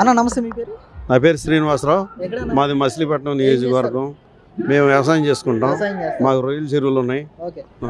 అన్న నమస్తే మీ పేరు? నా పేరు శ్రీనివాసరావు. మాది మచిలీపట్నం నియోజకవర్గం. మేము వ్యవసాయం చేసుకుంటాం. మాకు రొయ్యల చెరువులు ఉన్నాయి.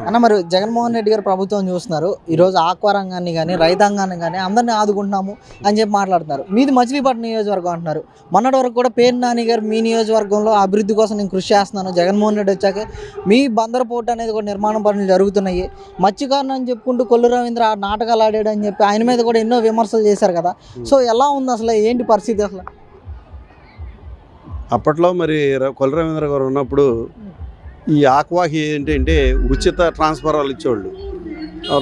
అన్న మరి జగన్మోహన్ రెడ్డి గారు ప్రభుత్వం చూస్తున్నారు. ఈ రోజు ఆక్వా రంగాన్ని కానీ రైతాంగాన్ని కానీ అందరినీ ఆదుకుంటున్నాము అని చెప్పి మాట్లాడుతున్నారు. మీది మచిలీపట్నం నియోజకవర్గం అంటున్నారు. మొన్నటి వరకు కూడా పేరు నాని గారు మీ నియోజకవర్గంలో అభివృద్ధి కోసం నేను కృషి చేస్తున్నాను. జగన్మోహన్ రెడ్డి వచ్చాక మీ బందర్ పోర్ట్ అనేది కూడా నిర్మాణ పనులు జరుగుతున్నాయి. మత్స్యకారుని అని చెప్పుకుంటూ కొల్లు రవీంద్ర ఆ నాటకాలు ఆడాడు అని చెప్పి ఆయన మీద కూడా ఎన్నో విమర్శలు చేశారు కదా. సో ఎలా ఉంది అసలు? ఏంటి పరిస్థితి అసలు? అప్పట్లో మరి కొల కొల్ల రవీంద్ర గారు ఉన్నప్పుడు ఈ ఆక్వాకి ఏంటంటే ఉచిత ట్రాన్స్ఫరాలు ఇచ్చేవాళ్ళు.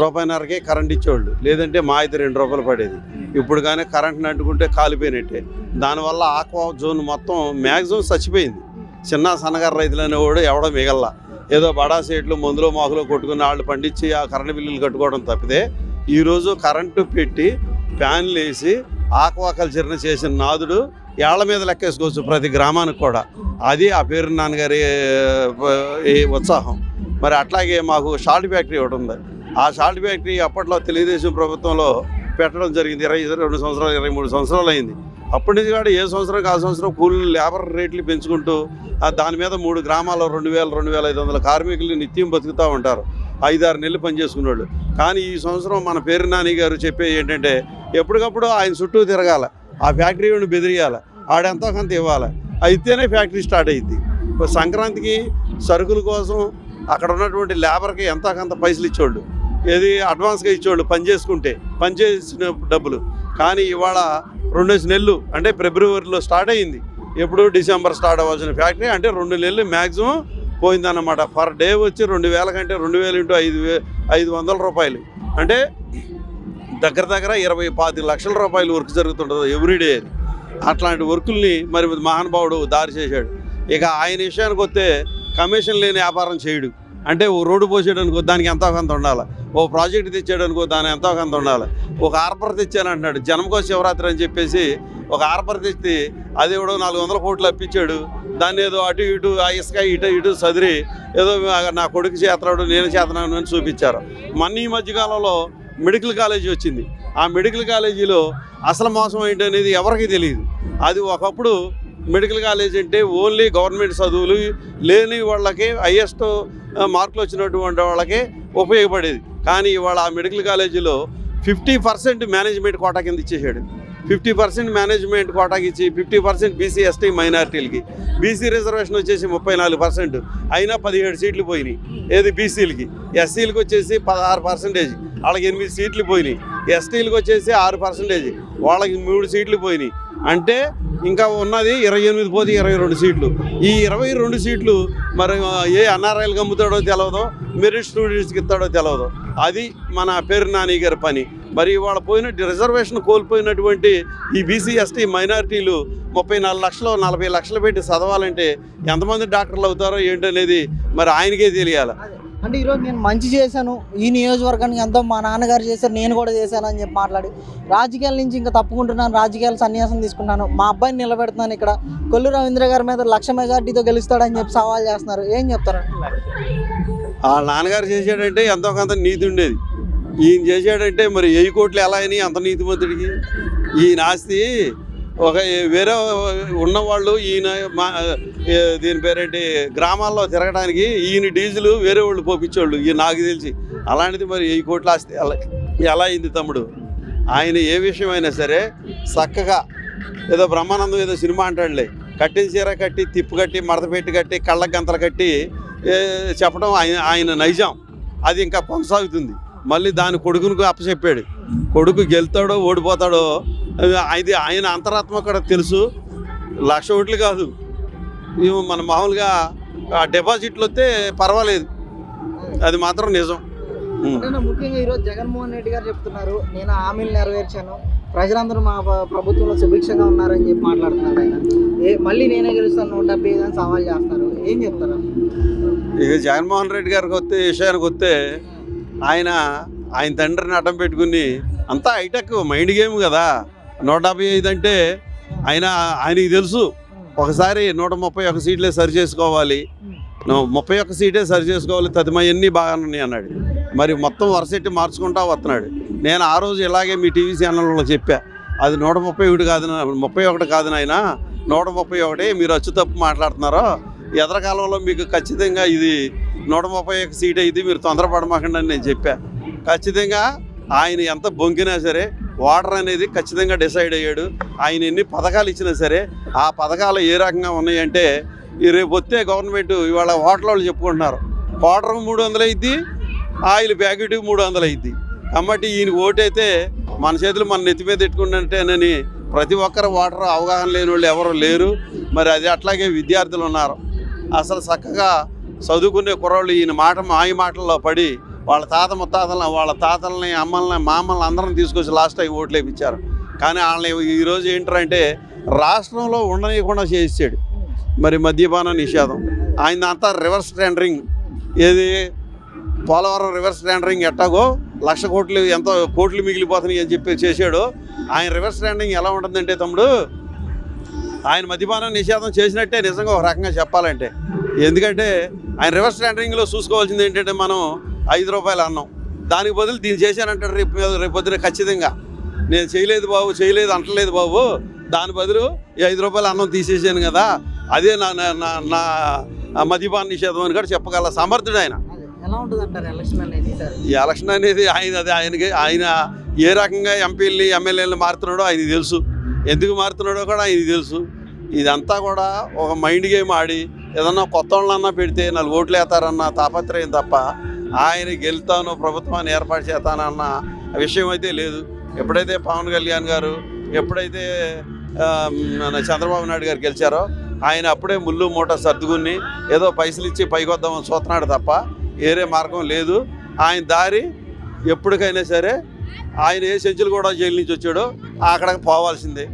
రూపాయిన్నరకే కరెంట్ ఇచ్చేవాళ్ళు. లేదంటే మా అయితే రెండు రూపాయలు పడేది. ఇప్పుడు కానీ కరెంట్ని అంటుకుంటే కాలిపోయినట్టే. దానివల్ల ఆక్వా జోన్ మొత్తం మ్యాక్సిమం చచ్చిపోయింది. చిన్న సన్నగారు రైతులు అనేవాడు ఎవడో మిగల్లా. ఏదో బడా సీట్లు మందులో మాకులో కొట్టుకుని వాళ్ళు పండించి ఆ కరెంటు బిల్లులు కట్టుకోవడం తప్పితే ఈరోజు కరెంటు పెట్టి ఫ్యాన్లు వేసి ఆక్వా కల్చర్ని చేసిన నాదుడు ఏళ్ళ మీద లెక్కేసుకోవచ్చు ప్రతి గ్రామానికి కూడా. అది ఆ పేరు నాన్నగారి ఈ ఉత్సాహం. మరి అట్లాగే మాకు షాల్ట్ ఫ్యాక్టరీ ఒకటి ఉంది. ఆ షాల్ట్ ఫ్యాక్టరీ అప్పట్లో తెలుగుదేశం ప్రభుత్వంలో పెట్టడం జరిగింది. ఇరవై రెండు సంవత్సరాలు ఇరవై మూడు సంవత్సరాలు అయింది. అప్పటి నుంచి కూడా ఏ సంవత్సరం ఆ సంవత్సరం కూలీ లేబర్ రేట్లు పెంచుకుంటూ ఆ దాని మీద మూడు గ్రామాల్లో రెండు వేల రెండు వేల ఐదు వందల కార్మికులు నిత్యం బతుకుతూ ఉంటారు. ఐదారు నెలలు పనిచేసుకునేవాళ్ళు. కానీ ఈ సంవత్సరం మన పేరు నాని గారు చెప్పే ఏంటంటే ఎప్పటికప్పుడు ఆయన చుట్టూ తిరగాల. ఆ ఫ్యాక్టరీని బెదిరియాలి. ఆడెంతో కొంత ఇవ్వాలి? అయితేనే ఫ్యాక్టరీ స్టార్ట్ అయింది ఇప్పుడు సంక్రాంతికి సరుకుల కోసం అక్కడ ఉన్నటువంటి లేబర్కి ఎంతో కొంత పైసలు ఇచ్చేవాళ్ళు? ఏది అడ్వాన్స్గా ఇచ్చేవాళ్ళు పని చేసుకుంటే పని చేసిన డబ్బులు. కానీ ఇవాళ రెండేసి నెలలు అంటే ఫిబ్రవరిలో స్టార్ట్ అయింది. ఎప్పుడు డిసెంబర్ స్టార్ట్ అవ్వాల్సిన ఫ్యాక్టరీ అంటే రెండు నెలలు మ్యాక్సిమం పోయిందన్నమాట. పర్ డే వచ్చి రెండు వేల కంటే రెండు వేలు ఇంటూ ఐదు వే ఐదు వందల రూపాయలు. అంటే దగ్గర దగ్గర ఇరవై పాతి లక్షల రూపాయలు వర్క్ జరుగుతుంటుంది ఎవ్రీడే అట్లాంటి వర్కుల్ని మరి మహానుభావుడు దారి చేశాడు. ఇక ఆయన విషయానికి వస్తే కమిషన్ లేని వ్యాపారం చేయడు. అంటే ఓ రోడ్డు పోసేయడానికి దానికి ఎంతో కొంత ఉండాలి. ఓ ప్రాజెక్ట్ తెచ్చేయడానికి దాని ఎంతో కొంత ఉండాలి. ఒక ఆర్పర్ తెచ్చాను అంటున్నాడు. జనంకో శివరాత్రి అని చెప్పేసి ఒక ఆర్బర్ తెచ్చి అది ఇవ్వడం నాలుగు వందల కోట్లు అప్పించాడు. దాన్ని ఏదో అటు ఇటు ఆ ఇసుక ఇటు ఇటు సదిరి ఏదో నా కొడుకు చేతనాడు నేను చేతనాడు అని చూపించారు. మన ఈ మధ్యకాలంలో మెడికల్ కాలేజీ వచ్చింది. ఆ మెడికల్ కాలేజీలో అసలు మోసం ఏంటనేది ఎవరికీ తెలియదు. అది ఒకప్పుడు మెడికల్ కాలేజ్ అంటే ఓన్లీ గవర్నమెంట్ చదువులు లేని వాళ్ళకి హయ్యెస్ట్ మార్కులు వచ్చినటువంటి వాళ్ళకే ఉపయోగపడేది. కానీ ఇవాళ ఆ మెడికల్ కాలేజీలో ఫిఫ్టీ పర్సెంట్ మేనేజ్మెంట్ కోటా కింద ఇచ్చేసాడు ఫిఫ్టీ పర్సెంట్ మేనేజ్మెంట్ కోటాకి ఇచ్చి ఫిఫ్టీ పర్సెంట్ బీసీ ఎస్టీ మైనారిటీలకి. బీసీ రిజర్వేషన్ వచ్చేసి ముప్పై నాలుగు పర్సెంట్. అయినా పదిహేడు సీట్లు పోయినాయి. ఏది బీసీలకి? ఎస్సీలకి వచ్చేసి పదహారు పర్సెంటేజ్. వాళ్ళకి ఎనిమిది సీట్లు పోయినాయి. ఎస్టీలకు వచ్చేసి ఆరు పర్సెంటేజ్. వాళ్ళకి మూడు సీట్లు పోయినాయి. అంటే ఇంకా ఉన్నది ఇరవై ఎనిమిది పోతే ఇరవై రెండు సీట్లు. ఈ ఇరవై రెండు సీట్లు మరి ఏ ఎన్ఆర్ఐలకు అమ్ముతాడో తెలియదు మెరిట్ స్టూడెంట్స్కి ఇస్తాడో తెలియదు అది మన పేరు నాని గారి పని. మరి ఇవాళ పోయిన రిజర్వేషన్ కోల్పోయినటువంటి ఈ బీసీ ఎస్టీ మైనారిటీలు ముప్పై నాలుగు లక్షలు నలభై లక్షలు పెట్టి చదవాలంటే ఎంతమంది డాక్టర్లు అవుతారో ఏంటనేది మరి ఆయనకే తెలియాలి. అంటే ఈరోజు నేను మంచి చేశాను. ఈ నియోజకవర్గానికి ఎంతో మా నాన్నగారు చేశారు నేను కూడా చేశాను అని చెప్పి మాట్లాడి రాజకీయాల నుంచి ఇంకా తప్పుకుంటున్నాను రాజకీయాల సన్యాసం తీసుకుంటాను మా అబ్బాయిని నిలబెడుతున్నాను ఇక్కడ. కొల్లు రవీంద్ర గారి మీద లక్ష మెజార్టీతో గెలుస్తాడని చెప్పి సవాల్ చేస్తున్నారు. ఏం చెప్తారు? వాళ్ళ నాన్నగారు చేశాడంటే ఎంతో కొంత నీతి ఉండేది. ఈయన చేశాడంటే మరి వెయ్యి కోట్లు ఎలా అయినాయి అంత నీతిమంతుడికి? ఈయన ఆస్తి ఒక వేరే ఉన్నవాళ్ళు ఈయన మా దీని పేరేంటి గ్రామాల్లో తిరగడానికి ఈయన డీజిల్ వేరే వాళ్ళు పోపించేవాళ్ళు ఈయన నాకు తెలిసి. అలాంటిది మరి వెయ్యి కోట్ల ఆస్తి ఎలా ఎలా అయింది తమ్ముడు? ఆయన ఏ విషయమైనా సరే చక్కగా ఏదో బ్రహ్మానందం ఏదో సినిమా అంటాడులే. కట్టిన చీర కట్టి తిప్పు కట్టి మడత పెట్టి కట్టి కళ్ళ గంతలు కట్టి చెప్పడం ఆయన ఆయన నైజం. అది ఇంకా కొనసాగుతుంది. మళ్ళీ దాని కొడుకునికి అప్పచెప్పాడు. కొడుకు గెలుతాడో ఓడిపోతాడో అది ఆయన అంతరాత్మ కూడా తెలుసు. లక్ష ఓట్లు కాదు. మన మామూలుగా డిపాజిట్లు వస్తే పర్వాలేదు. అది మాత్రం నిజం. ముఖ్యంగా ఈరోజు జగన్మోహన్ రెడ్డి గారు చెప్తున్నారు నేను హామీలు నెరవేర్చాను ప్రజలందరూ మా ప్ర- ప్రభుత్వంలో సుభిక్షంగా ఉన్నారని చెప్పి మాట్లాడుతున్నారు ఆయన. ఏ మళ్ళీ నేనే గెలుస్తాను నూట డెబ్బై ఐదు అని సవాల్ చేస్తారు ఏం చెప్తారు? ఇక జగన్మోహన్ రెడ్డి గారికి వస్తే విషయానికి వస్తే ఆయన ఆయన తండ్రిని అడ్డం పెట్టుకుని అంతా హైటెక్ మైండ్ గేమ్ కదా. నూట డెబ్బై ఐదు అంటే ఆయన ఆయనకి తెలుసు. ఒకసారి నూట ముప్పై ఒక సీట్లే సరి చేసుకోవాలి. ముప్పై ఒక్క సీటే సరి చేసుకోవాలి తదిమయన్నీ బాగానే అన్నాడు. మరి మొత్తం వరసెట్టి మార్చుకుంటా వస్తున్నాడు. నేను ఆ రోజు ఇలాగే మీ టీవీ ఛానల్లో చెప్పా అది నూట ముప్పై ఒకటి కాదు ముప్పై ఒకటి కాదు నాయన నూట ముప్పై ఒకటి మీరు అచ్చు తప్పు మాట్లాడుతున్నారో ఎదరకాలంలో మీకు ఖచ్చితంగా ఇది నూట ముప్పై ఒక సీట్ అయింది మీరు తొందరపడమాకండి అని నేను చెప్పా. ఖచ్చితంగా ఆయన ఎంత బొంకినా సరే వాటర్ అనేది ఖచ్చితంగా డిసైడ్ అయ్యాడు. ఆయన ఎన్ని పథకాలు ఇచ్చినా సరే ఆ పథకాలు ఏ రకంగా ఉన్నాయంటే రేపు వస్తే గవర్నమెంట్ ఇవాళ హోటల్ వాళ్ళు చెప్పుకుంటున్నారు. క్వార్టర్ మూడు వందలు అయింది ఆయిల్ ప్యాకెట్ మూడు వందలు అయింది. కాబట్టి ఈయన ఓటైతే మన చేతులు మన నెత్తి మీద పెట్టుకుంటుంటేనని ప్రతి ఒక్కరు వాటర్ అవగాహన లేని వాళ్ళు ఎవరు లేరు. మరి అది అట్లాగే విద్యార్థులు ఉన్నారు. అసలు చక్కగా చదువుకునే కుర్రోళ్ళు ఈయన మాట మాయ మాటల్లో పడి వాళ్ళ తాత ముత్తాతలను వాళ్ళ తాతల్ని అమ్మల్ని మామల్ని అందరిని తీసుకొచ్చి లాస్ట్ టైం ఓట్లు వేయించారు కానీ వాళ్ళని ఈరోజు ఏంటంటే రాష్ట్రంలో ఉండనీయకుండా చేయించాడు మరి మద్యపాన నిషేధం. ఆయన అంతా రివర్స్ టెండరింగ్ ఏది? పోలవరం రివర్స్ టెండరింగ్ ఎట్టాగో లక్ష కోట్లు ఎంతో కోట్లు మిగిలిపోతున్నాయి అని చెప్పి చేశాడు. ఆయన రివర్స్ టెండరింగ్ ఎలా ఉంటుందంటే తమ్ముడు ఆయన మద్యపానం నిషేధం చేసినట్టే నిజంగా ఒక రకంగా చెప్పాలంటే. ఎందుకంటే ఆయన రివర్స్ టెండరింగ్లో చూసుకోవాల్సింది ఏంటంటే మనం ఐదు రూపాయలు అన్నాం. దానికి బదులు దీన్ని చేశానంటాడు రేపు మీద- రేపు పొద్దున ఖచ్చితంగా. నేను చేయలేదు బాబు చేయలేదు అంటలేదు బాబు. దాని బదులు ఈ ఐదు రూపాయలు అన్నం తీసేసాను కదా. అదే నా నా నా- మద్యపాన నిషేధం అని కూడా చెప్పగల సమర్థుడు ఆయన. ఈ ఎలక్షన్ అనేది ఆయన అది ఆయనకి ఆయన ఏ రకంగా ఎంపీలని ఎమ్మెల్యేలు మారుతున్నాడో ఆయనకి తెలుసు. ఎందుకు మారుతున్నాడో కూడా ఆయనకి తెలుసు. ఇదంతా కూడా ఒక మైండ్ గేమ్ ఆడి ఏదన్నా కొత్త వాళ్ళన్నా పెడితే నాలుగు ఓట్లు వేస్తారన్న తాపత్రయం తప్ప ఆయన గెలుతాను ప్రభుత్వాన్ని ఏర్పాటు చేస్తానన్న విషయం అయితే లేదు. ఎప్పుడైతే పవన్ కళ్యాణ్ గారు ఎప్పుడైతే మన చంద్రబాబు నాయుడు గారు గెలిచారో ఆయన అప్పుడే ముళ్ళు మూట సర్దుకుని ఏదో పైసలు ఇచ్చి పైకొద్దామని చూస్తున్నాడు తప్ప వేరే మార్గం లేదు. ఆయన దారి ఎప్పటికైనా సరే ఆయన ఏ సెంచులు కూడా జైలు నుంచి వచ్చాడో అక్కడికి పోవాల్సిందే.